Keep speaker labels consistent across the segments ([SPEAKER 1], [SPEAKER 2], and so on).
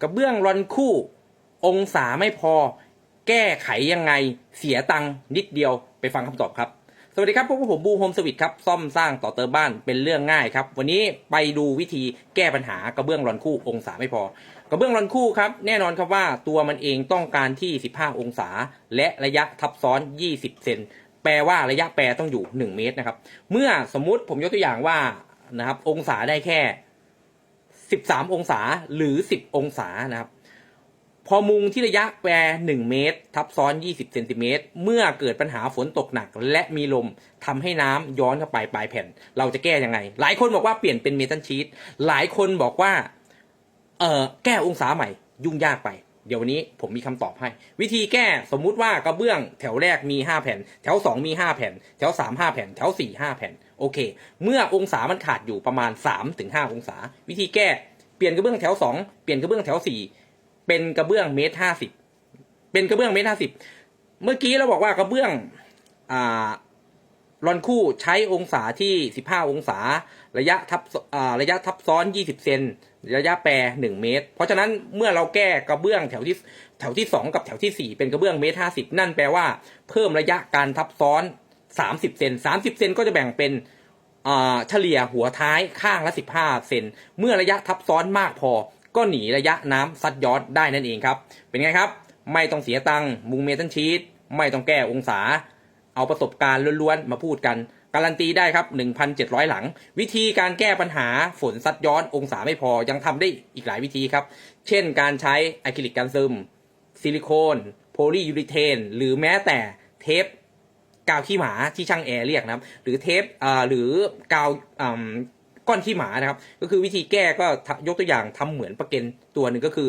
[SPEAKER 1] กระเบื้องรอนคู่ องศาไม่พอ แก้ไขยังไง เสียตังค์นิดเดียวไปฟังคำตอบครับ สวัสดีครับพวกผมบูโฮมสวิตครับ ซ่อมสร้างต่อเติมบ้านเป็นเรื่องง่ายครับ วันนี้ไปดูวิธีแก้ปัญหากระเบื้องรอนคู่ องศาไม่พอ กระเบื้องรอนคู่ครับ แน่นอนครับว่าตัวมันเองต้องการที่ 15 องศา และระยะทับซ้อน 20 เซนแปลว่าระยะแปรต้องอยู่ 1 เมตรนะครับ เมื่อสมมุติผมยกตัวอย่างว่านะครับองศาได้แค่ 13 องศาหรือ 10 องศานะครับ พอมุงที่ระยะแปร 1 เมตร ทับซ้อน 20เซนติเมตรเมื่อเกิดปัญหาฝนตกหนัก และมีลมทำให้น้ำย้อนเข้าไปปลายแผ่น เราจะแก้ยังไง หลายคนบอกว่าเปลี่ยนเป็นเมทัลชีตหลายคนบอกว่าเออแก้องศาใหม่ ยุ่งยากไป เดี๋ยววันนี้ผมมีคำตอบให้ วิธีแก้สมมุติว่ากระเบื้องแถวแรกมี 5 แผ่น แถว 2 มี 5 แผ่น แถว 3 5 แผ่น แถว 4 5 แผ่น โอเค เมื่อองศามันขาดอยู่ประมาณ 3-5 องศา วิธีแก้เปลี่ยนกระเบื้องแถว 2 เปลี่ยนกระเบื้องแถว 4 เป็นกระเบื้องเมตรห้าสิบเป็นกระเบื้องเมตรห้าสิบเมื่อกี้เราบอกว่ากระเบื้องอ่ารอนคู่ใช้องศาที่สิบห้าองศา ระยะทับอ่าระยะทับซ้อนยี่สิบเซน ระยะแปรหนึ่งเมตร เพราะฉะนั้นเมื่อเราแก้กระเบื้องแถวที่แถวที่สองกับแถวที่สี่เป็นกระเบื้องเมตรห้าสิบนั่นแปลว่า เพิ่มระยะการทับซ้อน สามสิบเซนสามสิบเซนก็จะแบ่งเป็นเฉลี่ยหัวท้ายข้างละ15เซนเมื่อระยะทับซ้อนมากพอ ก็หนีระยะน้ำซัดย้อนได้นั่นเองครับ เป็นไงครับ ไม่ต้องเสียตังค์มุงเมทัลชีตไม่ต้องแก้องศา เอาประสบการณ์ล้วนๆมาพูดกันการันตีได้ครับ 1,700 หลัง วิธีการแก้ปัญหาฝนซัดย้อนองศาไม่พอ ยังทำได้อีกหลายวิธีครับ เช่นการใช้อะคริลิกกันซึม ซิลิโคน โพลียูริเทน หรือแม้แต่เทป กาวขี้หมาที่ช่างแอร์เรียกนะครับ หรือเทปอ่าหรือกาวอ่าก้อนขี้หมานะครับ ก็คือวิธีแก้ก็ยกตัวอย่างทำเหมือนประเก็นตัวหนึ่งก็คือ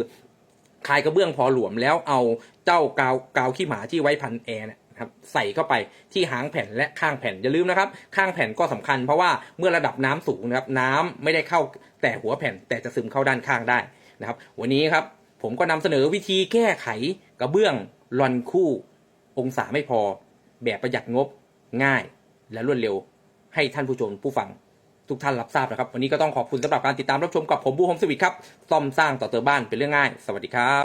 [SPEAKER 1] คลายกระเบื้องพอหลวมแล้วเอาเจ้ากาวกาวขี้หมาที่ไว้พันแอร์เนะครับใส่เข้าไปที่หางแผ่นและข้างแผ่นอย่าลืมนะครับ ข้างแผ่นก็สำคัญ เพราะว่าเมื่อระดับน้ำสูงนะครับน้ำไม่ได้เข้าแต่หัวแผ่นแต่จะซึมเข้าด้านข้างได้นะครับ วันนี้ครับผมก็นำเสนอวิธีแก้ไขกระเบื้องรอนคู่ องศาไม่พอ แบบประหยัดงบง่าย และรวดเร็ว ให้ท่านผู้ชมผู้ฟังทุกท่านรับทราบนะครับ วันนี้ก็ต้องขอบคุณสำหรับการติดตามรับชมกับผมบูโฮมสวิตครับซ่อมสร้างต่อเติมบ้านเป็นเรื่องง่าย สวัสดีครับ